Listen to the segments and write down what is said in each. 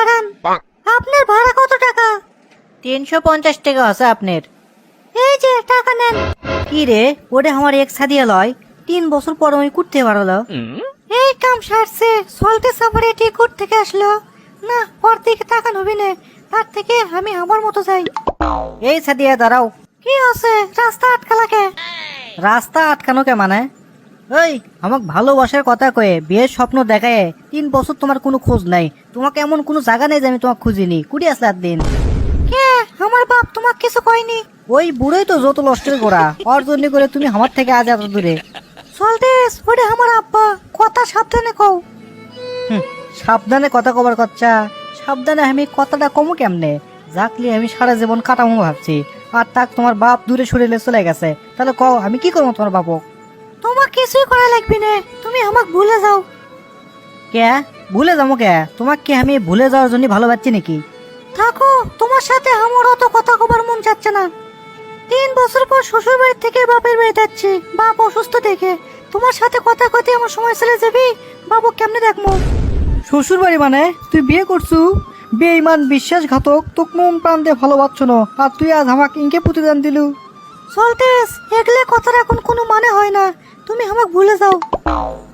দাঁড়ান। আপনার ভাড়া কত টাকা? তিনশো পঞ্চাশ টাকা আছে আপনার। এই যে টাকা নেন। কি রে ওটা আমার এক সাদিয়া লয় তিন বছর পর আমি করতে পারল। এই কাম সারছে সল্টে সাফারে টিকুট থেকে আসলো। না পর থেকে টাকা নবি না তার থেকে আমি আমার মতো যাই এই সাদিয়া দাঁড়াও। কি আছে রাস্তা আটকালাকে? রাস্তা আটকানো কে মানে? ওই আমাকে ভালোবাসার কথা কয়ে বিয়ের স্বপ্ন দেখায় তিন বছর তোমার কোনো খোঁজ নাই। তোমাকে এমন কোনো জায়গা নেই যে আমি তোমাকে খুঁজিনি। কুড়ি আসলে আর দিন। কে? আমার বাপ তোমাকে কিছু কয়নি? ওই বুড়োই তো যত লস্টের গোড়া। ওর জন্য করে তুমি আমার থেকে আজ এত দূরে। সল্টেস ওরে আমার আব্বা কথা সাবধানে কও। সাবধানে কথা কবার কচ্চা। সাবধানে আমি কথাটা কমু কেমনে? যাকলি আমি সারা জীবন কাটামো ভাবছি। আর তাক তোমার বাপ দূরে সরিলে চলে গেছে। তাহলে কও আমি কি করব তোমার বাপক? তোমার কিছুই করা লাগবে না। তুমি আমাক ভুলে যাও। কে? ভুলে যাব কে? তোমাকে কি আমি ভুলে যাওয়ার জন্য ভালোবাসছি নাকি? থাকো তোমার সাথে আমার অত কথা কবার মন যাচ্ছে না। তিন বছর পর শ্বশুর বাড়ি থেকে বাপের বাড়ি যাচ্ছি। বাপ অসুস্থ দেখে। তোমার সাথে কথা কথা আমার সময় চলে যাবি। বাবু কেমনে দেখব? শ্বশুর বাড়ি মানে? তুই বিয়ে করছু? বেঈমান বিশ্বাসঘাতক তোক মন প্রাণ দিয়ে ভালোবাসছ না। আর তুই আজ আমাকে ইনকে প্রতিদান দিলু? সল্টেস এগলে কথার এখন কোনো মানে হয় না। তুমি আমাকে ভুলে যাও।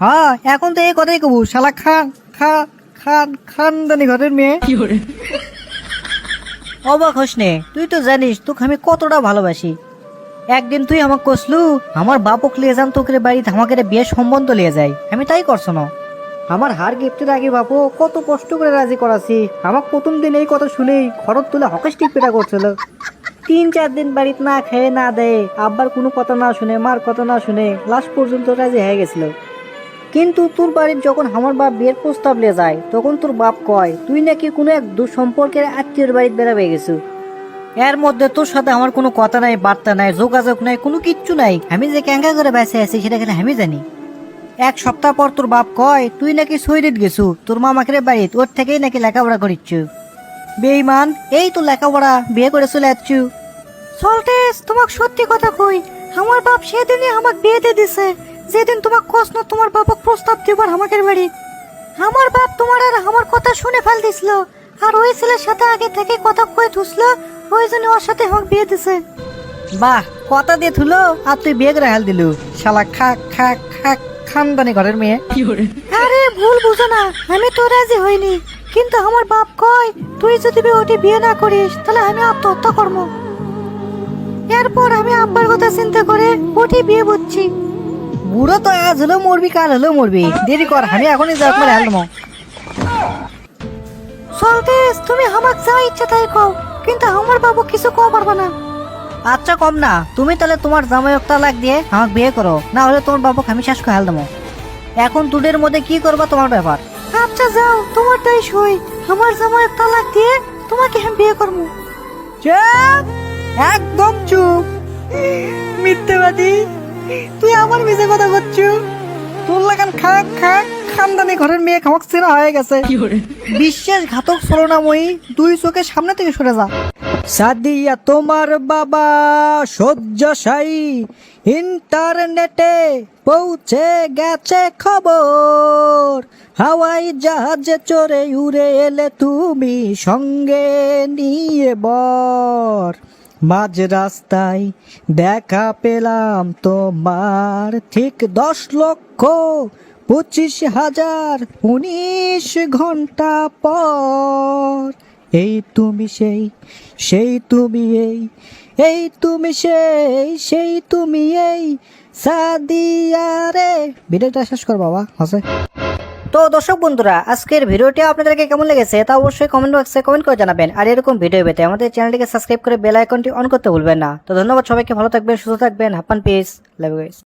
হ্যাঁ এখন তো এই কথাই কবু। শালা খান খা খান খানদানি ঘরের মেয়ে। অবাক হোস নে তুই তো জানিস তোকে আমি কতটা ভালোবাসি। একদিন তুই আমাকে কসলু আমার বাপক লিয়ে যান তোকে বাড়িতে আমাকে রে বিয়ের সম্বন্ধ লিয়ে যাই আমি তাই করছ না আমার হার গিফটের আগে বাপু কত কষ্ট করে রাজি করাছি। আমার প্রথম দিন এই কথা শুনেই খরচ তুলে হকেস্টিক পেটা করছিল। তিন চার দিন বাড়িতে না খেয়ে না দেয় আব্বার কোনো কথা না শুনে, মার কথা না শুনে লাস্ট পর্যন্ত রাজি হয়ে গেছিল। কিন্তু তোর বাড়ির যখন আমার বাপ বিয়ের প্রস্তাব নিয়ে যায়, তখন তোর বাপ কয়, তুই নাকি কোনো এক দুঃসম্পর্কের আত্মীয়র বাড়িতে বেড়াবে গেছু। এর মধ্যে তোর সাথে আমার কোনো কথা নাই, বার্তা নাই, যোগাযোগ নাই, কোনো কিচ্ছু নাই। আমি যে ক্যাঙ্গা করে বেঁচে আছি সেটা কেন আমি জানি। এক সপ্তাহ পর তোর বাপ কয়, তুই নাকি সৈরিত গেছু, তোর মামাকে বাড়িত, ওর থেকেই নাকি লেখাপড়া করিচ্ছু। বেইমান এই তো লেখাপড়া বিয়ে করে চলে যাচ্ছু সল্টেস তোমাকে সত্যি কথা কই আমার বাপ সেদিনই আমাকে বিয়ে দিয়ে দিছে। যেদিন তোমাক না তোমার বাপক প্রস্তাব দিবার আমাকে বাড়ি। আমার বাপ তোমার আর আমার কথা শুনে ফেল দিছিল আর ওই ছেলের সাথে আগে থেকে কথা কয়ে ধুসল ওই জন্য ওর সাথে আমাকে বিয়ে দিছে। বাহ কথা দিয়ে থুলো আর তুই বিয়ে করে হাল দিলু। শালা খা খা খা খানদানি ঘরের মেয়ে। আরে ভুল বুঝো না আমি তো রাজি হইনি। কিন্তু আমার বাপ কয় তুই যদি ওটি বিয়ে না করিস তাহলে আমি আত্মহত্যা করব। এরপর আমি আব্বার কথা চিন্তা করে ওটি বিয়ে বুঝছি বুড়ো তো আজ হলো মরবি কাল হলো মরবি। দেরি কর আমি এখনই যাক মানে হাল সলতেস তুমি আমাকে যা ইচ্ছা তাই কও কিন্তু আমার বাবু কিছু কও পারবা না। আচ্ছা কম না। তুমি তাহলে তোমার জামাইক তালাক দিয়ে আমাকে বিয়ে করো। না হলে তোমার বাবুকে আমি শেষ করে হাল দেবো এখন দুটোর মধ্যে কি করবা তোমার ব্যাপার? আচ্ছা যাও তোমারটাই সই। আমার জামাই তালাক দিয়ে তোমাকে আমি বিয়ে করব। চুপ! একদম চুপ! মিথ্যেবাদী! তুই আমার মিজে কথা করছ তোর লাগান খাক খাক খানদানি ঘরের মেয়ে খামাক চেনা হয়ে গেছে। বিশ্বাসঘাতক ছলনাময়ী দুই চোখের সামনে থেকে সরে যা। সাদিয়া তোমার বাবা শয্যাশায়ী ইন্টারনেটে পৌঁছে গেছে খবর। হাওয়াই জাহাজে চড়ে উড়ে এলে তুমি সঙ্গে নিয়ে বর। মাঝ রাস্তায় দেখা পেলাম তোমার ঠিক দশ লক্ষ পঁচিশ হাজার উনিশ ঘণ্টা পর। এই তুমি সেই সেই তুমি এই এই তুমি সেই সেই তুমি এই, সাদিয়া রে। ভিডিওটা শেষ কর বাবা হাসে তো দর্শক বন্ধুরা, আজকের ভিডিওটি আপনাদেরকে কেমন লেগেছে তা অবশ্যই কমেন্ট বক্সে কমেন্ট করে জানাবেন। আর এরকম ভিডিও পেতে আমাদের চ্যানেলটিকে সাবস্ক্রাইব করে বেল আইকনটি অন করতে ভুলবেন না। তো ধন্যবাদ সবাইকে, ভালো থাকবেন, সুস্থ থাকবেন। হাপ্পান পিস লাভ ইউ